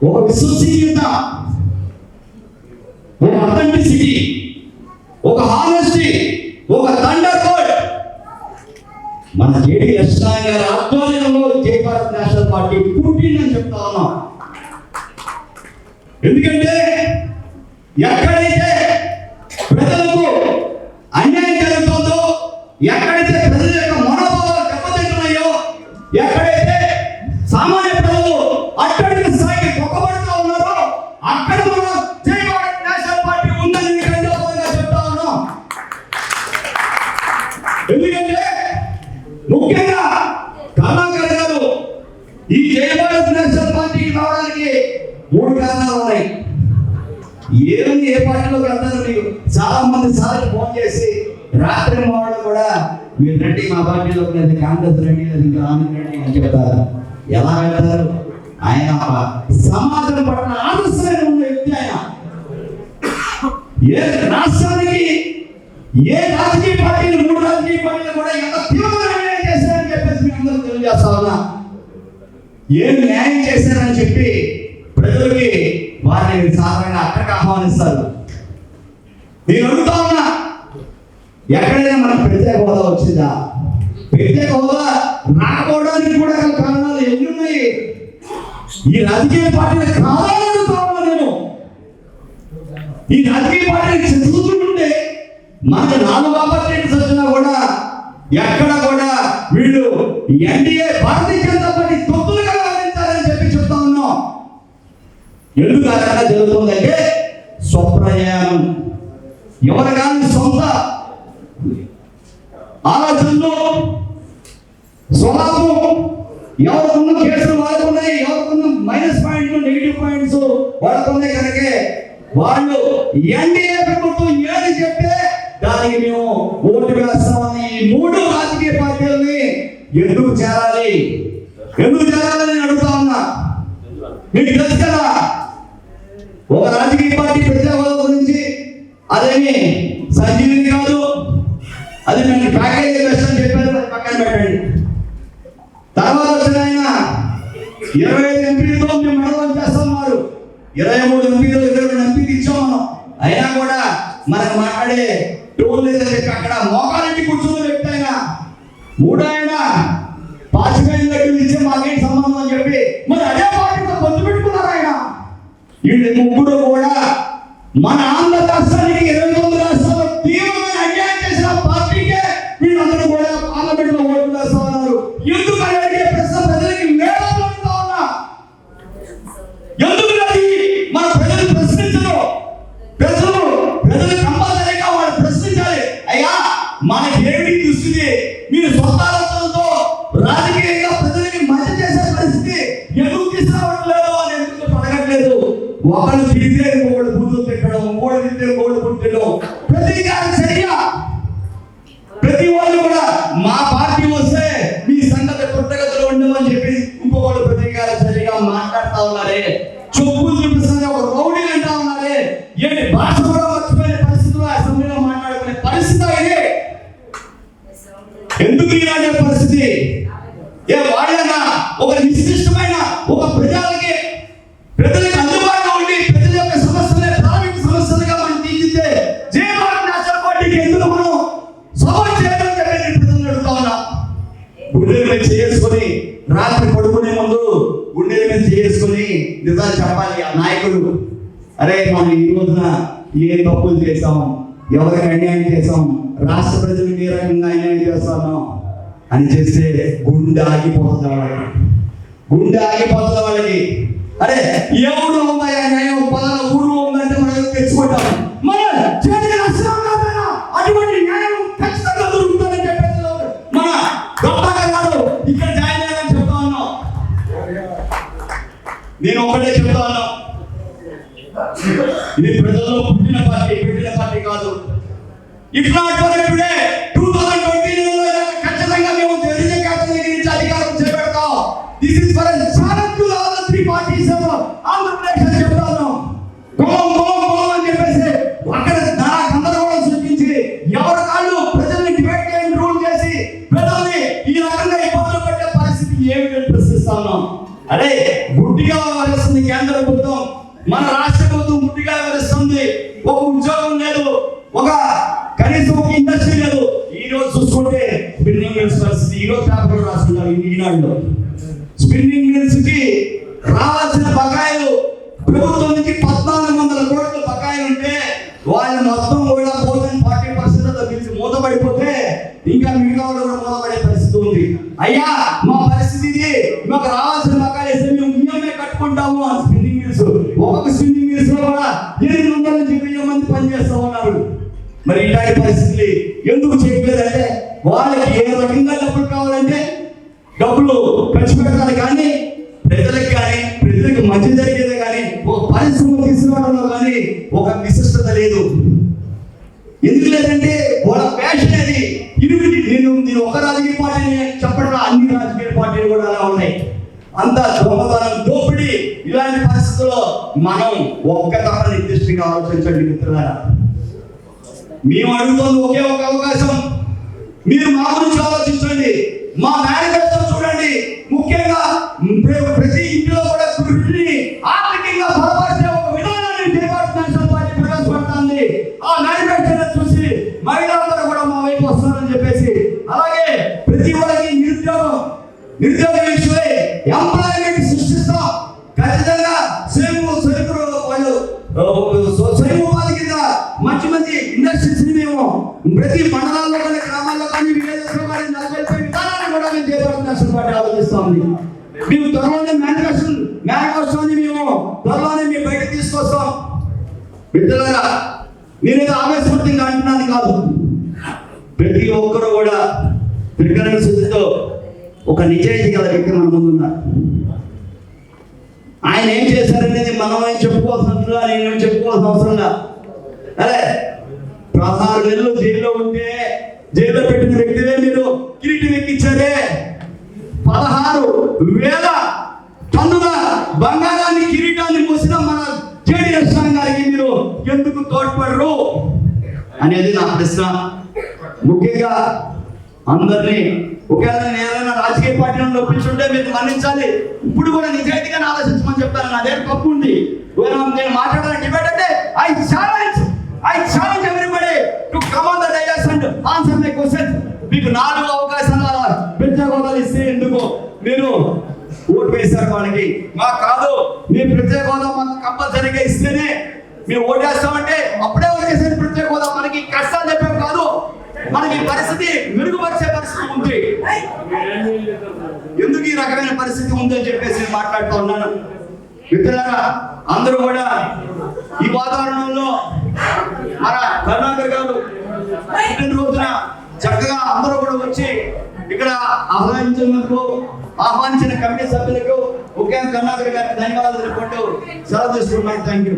ఒక విశ్వసనీయత ఒక అథెంటిసిటీ ఒక హానెస్టీ ఒక థండర్ కోడ్ మన జేడి లక్ష్మణ గారి ఆధ్వర్యంలో జై భారత్ నేషనల్ పార్టీ పుట్టిందని చెప్తా ఉన్నాం. ఎందుకంటే ఎక్కడైతే ప్రజలకు అన్యాయం జరుగుతుందో ఎక్కడైతే ప్రజల యొక్క మనోభావాలు దెబ్బతింటున్నాయో ఎక్కడైతే ఉన్నాయి. ఏమి ఏ పార్టీలోకి వెళ్తారో మీకు చాలా మంది సార్లు ఫోన్ చేసి రాత్రి వాళ్ళు కూడా మీరు రండి మా పార్టీలోకి లేదు కాంగ్రెస్ రండి లేదు ఇంకా రండి అని చెప్తారు. ఎలా వెళ్తారు? ఆయన సమాజం పట్ల ఆదర్శమైన ఉన్న వ్యక్తి ఆయన. ఏ రాష్ట్రానికి ఏ రాజకీయ పార్టీలు మూడు రాజకీయ పార్టీలు కూడా ఎంత తీవ్రమైన న్యాయం చేశారని చెప్పేసి మీ అందరూ తెలియజేస్తా ఉన్నా. ఏం న్యాయం చేశారని చెప్పి వారిని సాధారణంగా అక్కడికి ఆహ్వానిస్తారు నేను అడుగుతా ఉన్నా ఎక్కడైనా మనకు ప్రత్యేక హోదా వచ్చిందా? ప్రత్యేక హోదా రాకపోవడానికి కూడా గల కారణాలు ఎన్ని ఉన్నాయి? ఈ రాజకీయ పార్టీల కారణాలు అడుగుతా ఉన్నా నేను. ఈ రాజకీయ పార్టీని చదువుతుంటే మనకు నాలుగు ఆపర్చునిటీస్ వచ్చినా కూడా ఎక్కడ కూడా వీళ్ళు ఎన్డీఏ భారతీయ ఎందుకు అలా జరుగుతుందంటే స్వప్రయాణం. ఎవరు కానీ సొంత ఆలోచనలు స్వభావం ఎవరికున్న కేసులు వాళ్ళకున్నాయి ఎవరికున్న మైనస్ పాయింట్లు నెగిటివ్ పాయింట్స్ వాళ్ళకున్నాయి కనుకే వాళ్ళు ఎన్డీఏ ప్రభుత్వం ఏది చెప్తే దానికి మేము ఓటు వేస్తామని ఈ మూడు రాజకీయ పార్టీలని ఎందుకు చేరాలి? ఎందుకు చేరాలని అడుగుతా ఉన్నా. మీకు తెలుసు కదా ఒక రాజకీయ పార్టీ ప్రజా హోదా గురించి అదేమి సంజీవిని కాదు. అది మేము ప్యాకేజీ బెస్ట్ అని చెప్పారు అది పక్కన పెట్టండి. తర్వాత వచ్చిన ఆయన ఇరవై ఐదు ఎంపీలతో మేము మండలం చేస్తున్నారు ఇరవై మూడు ఎంపీలు ఇరవై రెండు ఎంపీలు ఇచ్చాం మనం. అయినా కూడా మనకు మాట్లాడే టోల్ లేదని చెప్పి అక్కడ మోకాలంటి కూర్చుని వ్యక్తి ఆయన. మూడో ఆయన ముగ్గురు కూడా మన ఆంధ్ర రాష్ట్రానికి ఇరవై తొమ్మిది రాష్ట్రాల్లో తీవ్రమైన అన్యాయం చేసిన పార్టీకే వీళ్ళందరూ కూడా పార్లమెంట్లో ఓటు వేస్తా ఉన్నారు. ఎందుకు అడిగే ప్రశ్న ప్రజలకి మేడం ఉన్నా? ఎందుకు అది? మన ప్రజలు ప్రశ్నించరు. ప్రజలు ప్రజలు కంపల్సరీగా వాళ్ళు ప్రశ్నించాలి. అయ్యా మనకి ఏమిటి మీరు సొంత ఒకళ్ళు తిరిగితే ఇంకోళ్ళు బూతులు తిట్టడం ఇంకోళ్ళు తిరిగితే ఇంకోళ్ళు పుట్టడం ప్రతీకార చర్య ప్రతి వాళ్ళు కూడా మా పార్టీ వస్తే మీ సంగతి పుట్టగతులు ఉండమని చెప్పి ఇంకొకళ్ళు ప్రతీకార చర్యగా మాట్లాడుతా ఉన్నారే. చెప్పులు చూపిస్తుంది ఒక రౌడీలు అంటా ఉన్నారే. ఏంటి భాష కూడా మర్చిపోయే పరిస్థితిలో అసెంబ్లీలో మాట్లాడుకునే పరిస్థితి ఇది ఎందుకు ఇలాంటి పరిస్థితి? ఏ వాళ్ళన్నా ఒక గుండెల మీద చేసుకొని రాత్రి పడుకునే ముందు గుండెల మీద చేసుకొని నిజాలు చెప్పాలి ఆ నాయకుడు. అరే మనం ఈ రోజున ఏ తప్పులు చేసాం ఎవరికి అన్యాయం చేసాం రాష్ట్ర ప్రజలకు ఏ రకంగా అన్యాయం చేస్తాను అని చేస్తే గుండె ఆగిపోతుంది వాళ్ళకి. గుండె ఆగిపోతుంది వాళ్ళకి. అరే ఎవరు ఊరు ఉందా న్యాయం పలానా ఊరు ఉందంటే మనం తెచ్చుకుంటాం. నేను ఒకటే చెప్తాను ఇది ప్రజల్లో పుట్టిన పార్టీ పెట్టిన పార్టీ కాదు. If not for today two thousand twenty ఖచ్చితంగా మేము తెలుగు కేటగిరీ నుంచి అధికారం చేపడతాం. This is for challenge to all three parties Andhra Pradesh అని చెప్తాను గోం గోం గోం అని చెప్పేసి అక్కడ నా గందరగోళం సృష్టించి ఎవరి కాళ్ళు ప్రజల్ని డిబేట్ చేయని రూల్ చేసి ప్రజల్ని ఈ రకంగా ఇబ్బందులు పెట్టే పరిస్థితి ఏమిటని ప్రశ్నిస్తాను ఉన్నాం అరే గుడ్డిగా వ్యవహరిస్తుంది కేంద్ర ప్రభుత్వం. మన రాష్ట్ర ప్రభుత్వం గుడ్డిగా వ్యవహరిస్తుంది. ఒక ఉద్యోగం లేదు. ఒక కనీసం ఒక ఇండస్ట్రీ లేదు. ఈ రోజు చూసుకుంటే స్పిన్నింగ్ మిల్స్ పరిస్థితి ఈ రోజు పేపర్లో రాస్తున్నారు ఈ- ఈనాడులో. స్పిన్నింగ్ మిల్స్కి రావాల్సిన బకాయిలు ప్రభుత్వం నుంచి పద్నాలుగు వందల కోట్ల బకాయిలు ఉంటే వాళ్ళు మొత్తం కూడా పోతుంది ఫార్టీ పర్సెంట్ తగ్గించి మూతపడిపోతే ఇంకా మిగతా వాళ్ళు కూడా మూతపడే పరిస్థితి ఉంది. అయ్యా మా పరిస్థితి ఇది. మాకు రావాలి ఒక స్విమ్మింగ్ మిల్స్ కూడా ఎనిమిది వందల నుంచి వెయ్యి మంది పనిచేస్తూ ఉన్నారు. మరి ఇలాంటి పరిస్థితులు ఎందుకు చేయట్లేదంటే వాళ్ళకి ఏ రకంగా డబ్బులు కావాలంటే డబ్బులు ఖర్చు పెట్టాలి కానీ ప్రజలకు కానీ ప్రజలకు మంచి జరిగేది కానీ ఒక పరిశ్రమ తీసుకురావడంలో కానీ ఒక విశిష్టత లేదు. ఎందుకు లేదంటే వాళ్ళ ఫ్యాషన్ అది. ఇరువిటి నేను నేను ఒక రాజకీయ పార్టీని చెప్పడం అన్ని రాజకీయ పార్టీలు కూడా అలా ఉన్నాయి. అంత దొంగతనం దోపిడీ మనం ఒక్క తప్ప నిర్దిష్టంగా ఆలోచించండి మిత్రులారా. మేము అడుగుతుంది ఒకే ఒక అవకాశం. మీరు మా గురించి ఆలోచించండి. మా మేనిఫెస్టో చూడండి. ముఖ్యంగా ప్రతి ఇంటిలో కూడా వృద్ధిని ఆర్థికంగా బలపరిచే ఒక విధానాన్ని టీఆర్ఎస్ నేషనల్ పార్టీ ప్రవేశపెడుతుంది ఆ మేనిఫెస్టోని చూసి మహిళలందరూ కూడా మా వైపు వస్తారని చెప్పేసి అలాగే ప్రతి వాళ్ళకి నిరుద్యోగం నిరుద్యోగ విషయమై ఎంప్లాయ్మెంట్ సృష్టిస్తాం సేమ్ సేపు సరుకులు వాళ్ళు ఆ, స్వయం ఉపాధి కింద మంచి మంచి ఇండస్ట్రీస్ని మేము ప్రతి మండలాల్లో కానీ గ్రామాల్లో కానీ విలేజెస్ కానీ నెలకొల్పే విధానాన్ని కూడా మేము చేపడుతున్న పార్టీ ఆలోచిస్తాం మేము త్వరలోనే మేనిఫెస్టో మేనిఫెస్టోని మేము త్వరలోనే మేము బయట తీసుకొస్తాం. బిడ్డలారా నేనేదో ఆవేశపడుతుంది అంటున్నాను కాదు. ప్రతి ఒక్కరు కూడా ప్రకటన శుద్ధితో ఒక నిజాయితీ గల వ్యక్తి మన ముందు ఉన్నారు. ఆయన ఏం చేశారనేది మనం ఏం చెప్పుకోవాల్సిన అవసరం ఆయన ఏం చెప్పుకోవాల్సిన అవసరం లేదు. అరే పదహారు నెలలు జైల్లో ఉంటే జైల్లో పెట్టిన వ్యక్తివే మీరు? కిరీటం ఎక్కించారే? పదహారు వేల టన్నుల బంగారాన్ని కిరీటాన్ని మోసిన మన జేడిఎస్ గారికి మీరు ఎందుకు తోడ్పడరు? అనేది నా ప్రశ్న. ముఖ్యంగా అందరినీ ఒకవేళ నేను ఏదైనా రాజకీయ పార్టీలను ఒప్పించుంటే మీరు మరణించాలి ఇప్పుడు కూడా నిజాయితీగా ఆలోచించమని చెప్తాను నా దగ్గర తప్పు ఉంది. నేను మాట్లాడాలని డిబేట్ అంటే I challenge I challenge everybody to come on the dais and answer my question మీకు నాలుగు అవకాశాలు ప్రత్యేక ఇస్తే ఎందుకు? మీరు ఓటు వేశారు వాళ్ళకి. మా కాదు మీ ప్రత్యేక హోదా మాకు కంపల్సరీగా ఇస్తేనే మేము ఓటేస్తామంటే అప్పుడే మనకి పరిస్థితి మెరుగుపరిచే పరిస్థితి ఉంది. ఎందుకు ఈ రకమైన పరిస్థితి ఉందని చెప్పేసి నేను మాట్లాడుతూ ఉన్నాను? మిత్రులారా అందరూ కూడా ఈ వాతావరణంలో మన కరుణాకర్ గారు రోజున చక్కగా అందరూ కూడా వచ్చి ఇక్కడ ఆహ్వానించినందుకు ఆహ్వానించిన కమిటీ సభ్యులకు ముఖ్యంగా కరుణాకర్ గారికి ధన్యవాదాలు తెలుపుకుంటూ సెలవు తీసుకుంటున్నాను. Thank you